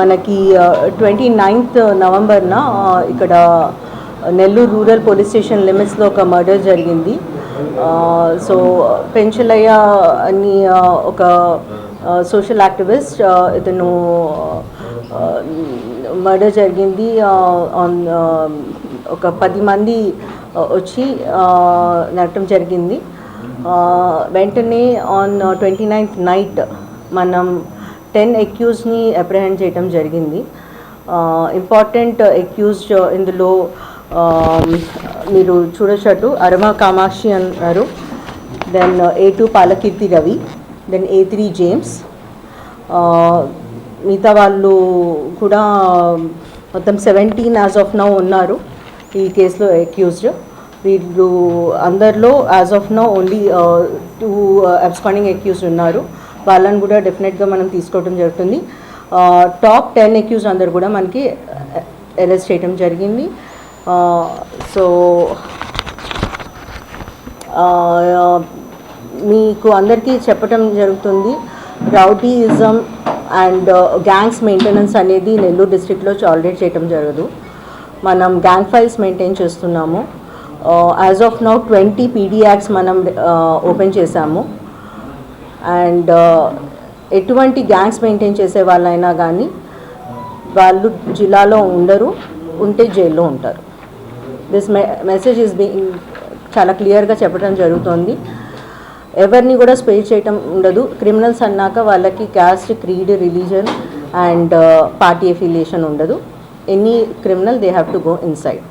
మనకి twenty ninth నవంబర్న ఇక్కడ Nellore rural police station లిమిట్స్లో ఒక మర్డర్ జరిగింది. సో పెంచలయ్య అని ఒక సోషల్ యాక్టివిస్ట్ ఇతను మర్డర్ జరిగింది. ఆన్ ఒక పది మంది వచ్చి నడటం జరిగింది. వెంటనే ఆన్ ట్వంటీ నైన్త్ నైట్ మనం టెన్ ఎక్యూజ్ని అప్రహెండ్ చేయడం జరిగింది. ఇంపార్టెంట్ ఎక్యూజ్డ్ ఇందులో మీరు చూడొచ్చు అరమ కామాక్షి అన్నారు. Then A two Palakirthi Ravi then A three James. మిగతా వాళ్ళు కూడా మొత్తం సెవెంటీన్ యాజ్ ఆఫ్ నౌ ఉన్నారు ఈ కేసులో అక్యూజ్డ్. వీళ్ళు అందరిలో as of now only two absconding accused ఉన్నారు. వాళ్ళని కూడా డెఫినెట్గా మనం తీసుకోవడం జరుగుతుంది. టాప్ టెన్ అక్యూజ్ అందరు కూడా మనకి అరెస్ట్ చేయడం జరిగింది. సో మీకు అందరికీ చెప్పటం జరుగుతుంది. రౌడీయిజం అండ్ గ్యాంగ్స్ మెయింటెనెన్స్ అనేది నెల్లూరు డిస్ట్రిక్ట్లో ఆల్రెడీ చేయటం జరగదు. మనం గ్యాంగ్ ఫైల్స్ మెయింటైన్ చేస్తున్నాము. As of now twenty PD acts మనం ఓపెన్ చేశాము. అండ్ ఎటువంటి గ్యాంగ్స్ మెయింటైన్ చేసే వాళ్ళైనా కానీ వాళ్ళు జిల్లాలో ఉండరు ఉంటే జైల్లో ఉంటారు. దిస్ మెసేజ్ ఇస్ బీయింగ్ చాలా క్లియర్గా చెప్పడం జరుగుతోంది. ఎవరిని కూడా స్పే చేయటం ఉండదు. క్రిమినల్స్ అన్నాక వాళ్ళకి caste creed religion and party affiliation ఉండదు. Any criminal they have to go inside.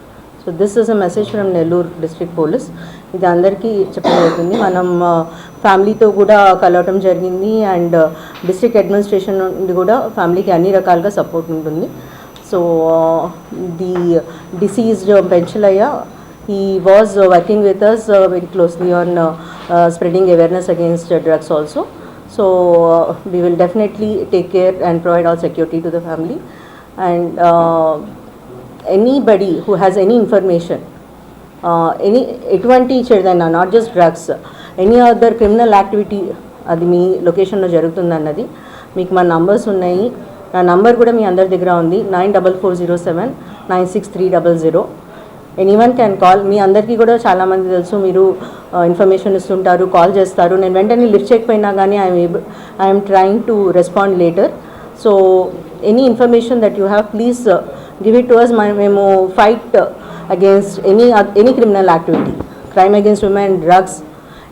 So this is a message from Nellore district police ఇది అందరికీ చెప్పగలుగుతుంది మనం ఫ్యామిలీతో కూడా కలవటం జరిగింది అండ్ డిస్ట్రిక్ట్ అడ్మినిస్ట్రేషన్ నుండి కూడా ఫ్యామిలీకి అన్ని రకాలుగా సపోర్ట్ ఉంటుంది. So the deceased Penchalaiah he was working with us very closely on spreading awareness against drugs also so we will definitely take care and provide all security to the family and anybody who has any information any ఎటువంటి చెడుదైనా not just drugs any other criminal activity అది మీ లొకేషన్లో జరుగుతుందన్నది మీకు మా numbers ఉన్నాయి. నా number కూడా మీ అందరి దగ్గర ఉంది nine double four zero seven nine six three double zero any one can call మీ అందరికీ కూడా చాలామంది తెలుసు మీరు uh, ఇన్ఫర్మేషన్ ఇస్తుంటారు కాల్ చేస్తారు. నేను వెంటనే లిఫ్ట్ చేయకపోయినా కానీ I'm able I'm trying to respond later so any information that you have please give it to us మేము fight against any any criminal activity. Crime against women drugs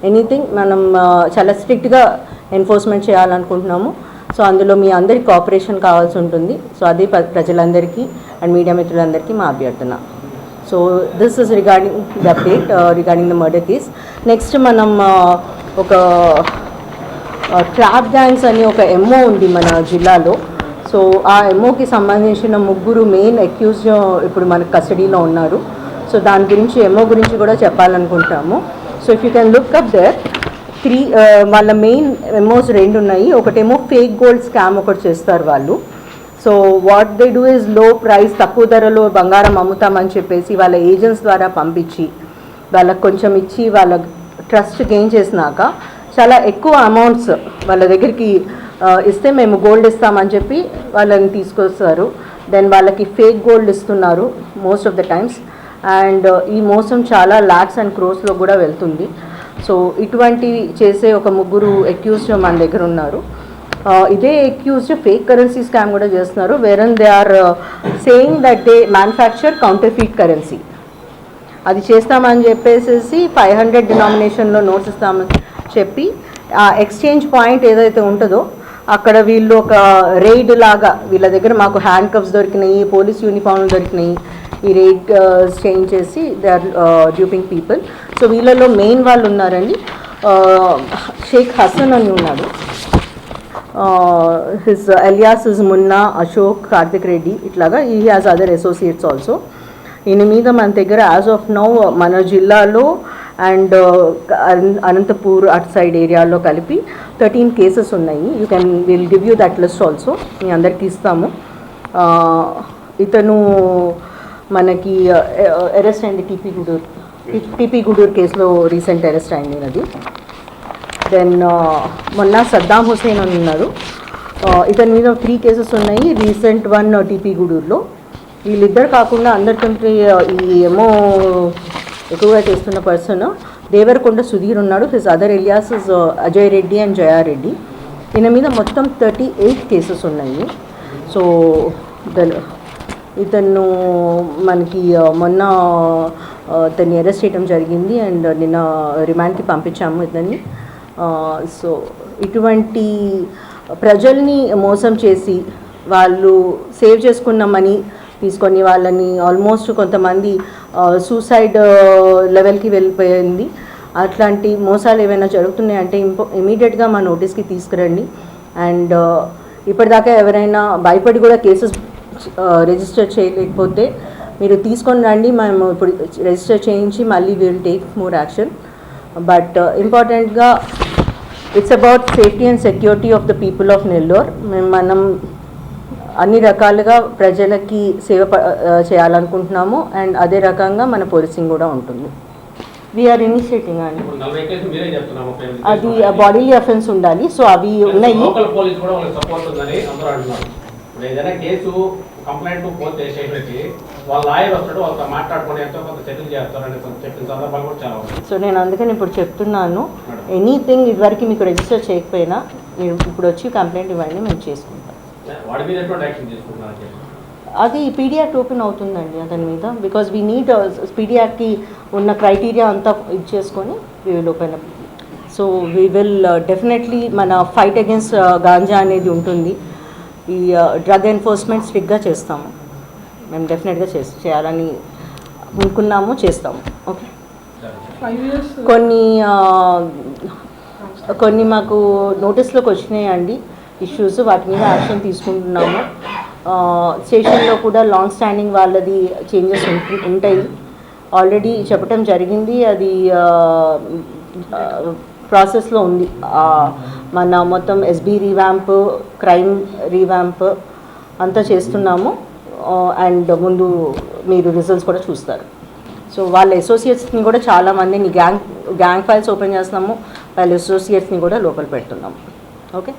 anything మనం చాలా స్ట్రిక్ట్గా enforcement చేయాలనుకుంటున్నాము. So అందులో మీ అందరి cooperation కావాల్సి ఉంటుంది. So అది ప్ర- ప్రజలందరికీ అండ్ మీడియా మిత్రులందరికీ మా అభ్యర్థన. So this is regarding the update regarding the murder case. Next మనం ఒక ట్రాప్ గ్యాంగ్స్ అని ఒక ఎంఓ ఉంది మన జిల్లాలో. సో ఆ ఎంఓకి సంబంధించిన ముగ్గురు మెయిన్ అక్యూజ్ ఇప్పుడు మన కస్టడీలో ఉన్నారు. సో దాని గురించి ఎంఓ గురించి కూడా చెప్పాలనుకుంటాము. So if you can look up there three వాళ్ళ మెయిన్ ఎంఓస్ రెండు ఉన్నాయి. ఒకటేమో ఫేక్ గోల్డ్ స్కామ్ ఒకటి చేస్తారు వాళ్ళు. సో వాట్ దే డూ ఇస్లో ప్రైస్ తక్కువ ధరలో బంగారం అమ్ముతామని చెప్పేసి వాళ్ళ ఏజెంట్స్ ద్వారా పంపించి వాళ్ళకి కొంచెం ఇచ్చి వాళ్ళ ట్రస్ట్ గెయిన్ చేసినాక చాలా ఎక్కువ అమౌంట్స్ వాళ్ళ దగ్గరికి ఇస్తే మేము గోల్డ్ ఇస్తామని చెప్పి వాళ్ళని తీసుకొస్తారు. దెన్ వాళ్ళకి ఫేక్ గోల్డ్ ఇస్తున్నారు most of the times and ఈ మోసం చాలా ల్యాక్స్ అండ్ క్రోస్లో కూడా వెళ్తుంది. సో ఇటువంటి చేసే ఒక ముగ్గురు ఎక్యూస్డ్ మన దగ్గర ఉన్నారు. ఇదే ఎక్యూస్డ్ ఫేక్ కరెన్సీ స్కామ్ కూడా చేస్తున్నారు wherein they are saying that they manufacture counterfeit currency అది చేస్తామని చెప్పేసి ఫైవ్ హండ్రెడ్ డినామినేషన్లో నోట్స్ ఇస్తామని చెప్పి ఆ ఎక్స్చేంజ్ పాయింట్ ఏదైతే ఉంటుందో అక్కడ వీళ్ళు ఒక రైడ్ లాగా వీళ్ళ దగ్గర మాకు హ్యాండ్ కప్స్ దొరికినాయి పోలీస్ యూనిఫామ్లు దొరికినాయి. ఈ రేడ్ చేంజ్ చేసి they are duping people so వీళ్ళలో మెయిన్ వాళ్ళు ఉన్నారండి. షేక్ హసన్ అని ఉన్నాడు. His alias is Munna Ashok Karthik Reddy ఇట్లాగా. ఈ హ్యాస్ అదర్ అసోసియేట్స్ ఆల్సో ఈయన మీద మన దగ్గర యాజ్ ఆఫ్ నౌ మన జిల్లాలో అండ్ uh, అనంతపూర్ అటు సైడ్ ఏరియాలో కలిపి థర్టీన్ కేసెస్ ఉన్నాయి. You can will give you that list also మీ అందరికీ ఇస్తాము. Uh, ఇతను మనకి uh, అరెస్ట్ అయింది టీపీ గుడూర్. టీపీ గుడూర్ కేసులో రీసెంట్ అరెస్ట్ అయింది అది దెన్ మొన్న సద్దాం హుసేన్ అని ఉన్నారు ఇతని మీద త్రీ కేసెస్ ఉన్నాయి. రీసెంట్ వన్ టీపీ గూడూరులో. వీళ్ళిద్దరు కాకుండా అందరికంటే ఈ ఏమో ఎక్కువగా చేస్తున్న పర్సన్ దేవరకొండ సుధీర్ ఉన్నాడు. His other alias is Ajay Reddy and Jayareddy ఈయన మీద మొత్తం థర్టీ ఎయిట్ కేసెస్ ఉన్నాయి సో ఇతను మనకి uh, మొన్న uh, ఇతన్ని అరెస్ట్ చేయడం జరిగింది అండ్ నిన్న రిమాండ్కి పంపించాము ఇతన్ని. Uh, సో ఇటువంటి ప్రజల్ని మోసం చేసి వాళ్ళు సేవ్ చేసుకున్న మనీ తీసుకొని వాళ్ళని ఆల్మోస్ట్ కొంతమంది సూసైడ్ లెవెల్కి వెళ్ళిపోయింది. అట్లాంటి మోసాలు ఏమైనా జరుగుతున్నాయంటే ఇంపో ఇమీడియట్గా మా నోటీస్కి తీసుకురండి. అండ్ ఇప్పటిదాకా ఎవరైనా భయపడి కూడా కేసెస్ రిజిస్టర్ చేయలేకపోతే మీరు తీసుకొని రండి. మేము ఇప్పుడు రిజిస్టర్ చేయించి మళ్ళీ will take more action but ఇంపార్టెంట్గా it's about safety and security of the people of Nellore మేము మనం అన్ని రకాలుగా ప్రజలకి సేవ చేయాలనుకుంటున్నాము. అండ్ అదే రకంగా మన పోలీసింగ్ కూడా ఉంటుంది. వీఆర్ ఇనిషియేటింగ్ అండి అది. బాడీలీ అఫెన్స్ ఉండాలి. సో అవి ఉన్నాయి. లోకల్ పోలీస్ కూడా వాళ్ళకి సపోర్ట్ ఉందని అందరూ అంటున్నారు. ఇప్పుడు ఏదైనా కేసు కంప్లైంట్ పోతే స్టేషన్కి వాళ్ళ లాయర్ వస్తాడు వాళ్ళతో మాట్లాడుకొని ఎంతో కొంత సెటిల్ చేస్తారని చెప్పిన సందర్భాలు కూడా చాలా ఉన్నాయి. సో నేను అందుకని ఇప్పుడు చెప్తున్నాను. ఎనీథింగ్ ఇదివరకు మీకు రిజిస్టర్ చేయకపోయినా మీరు ఇప్పుడు వచ్చి కంప్లైంట్ ఇవ్వండి మేము చేసుకుంటాం. అది పీడియాక్ట్ ఓపెన్ అవుతుందండి అతని మీద బికాజ్ వీ నీడ్ పీడియాక్ట్కి ఉన్న క్రైటీరియా అంతా ఇది చేసుకొని we will open up so we will definitely uh, మన ఫైట్ అగేన్స్ట్ గాంజా అనేది ఉంటుంది. ఈ డ్రగ్ ఎన్ఫోర్స్మెంట్ స్ట్రిక్ట్గా చేస్తాము. మేము డెఫినెట్గా చేసి చేయాలని అనుకున్నాము చేస్తాము. ఓకే కొన్ని ఆ, కొన్ని మాకు నోటీస్లోకి వచ్చినాయండి. ఇష్యూస్ వాటి మీద యాక్షన్ తీసుకుంటున్నాము. స్టేషన్లో కూడా లాంగ్ స్టాండింగ్ వాళ్ళది చేంజెస్ ఉంటాయి. ఆల్రెడీ చెప్పటం జరిగింది. అది ప్రాసెస్లో ఉంది. మన మొత్తం ఎస్బీ రీవ్యాంప్ క్రైమ్ రీవ్యాంప్ అంతా చేస్తున్నాము. అండ్ ముందు మీరు రిజల్ట్స్ కూడా చూస్తారు. సో వాళ్ళ అసోసియేట్స్ని కూడా చాలా మందిని గ్యాంగ్ గ్యాంగ్ ఫైల్స్ ఓపెన్ చేస్తున్నాము. వాళ్ళ అసోసియేట్స్ని కూడా లోపల పెడుతున్నాము. ఓకే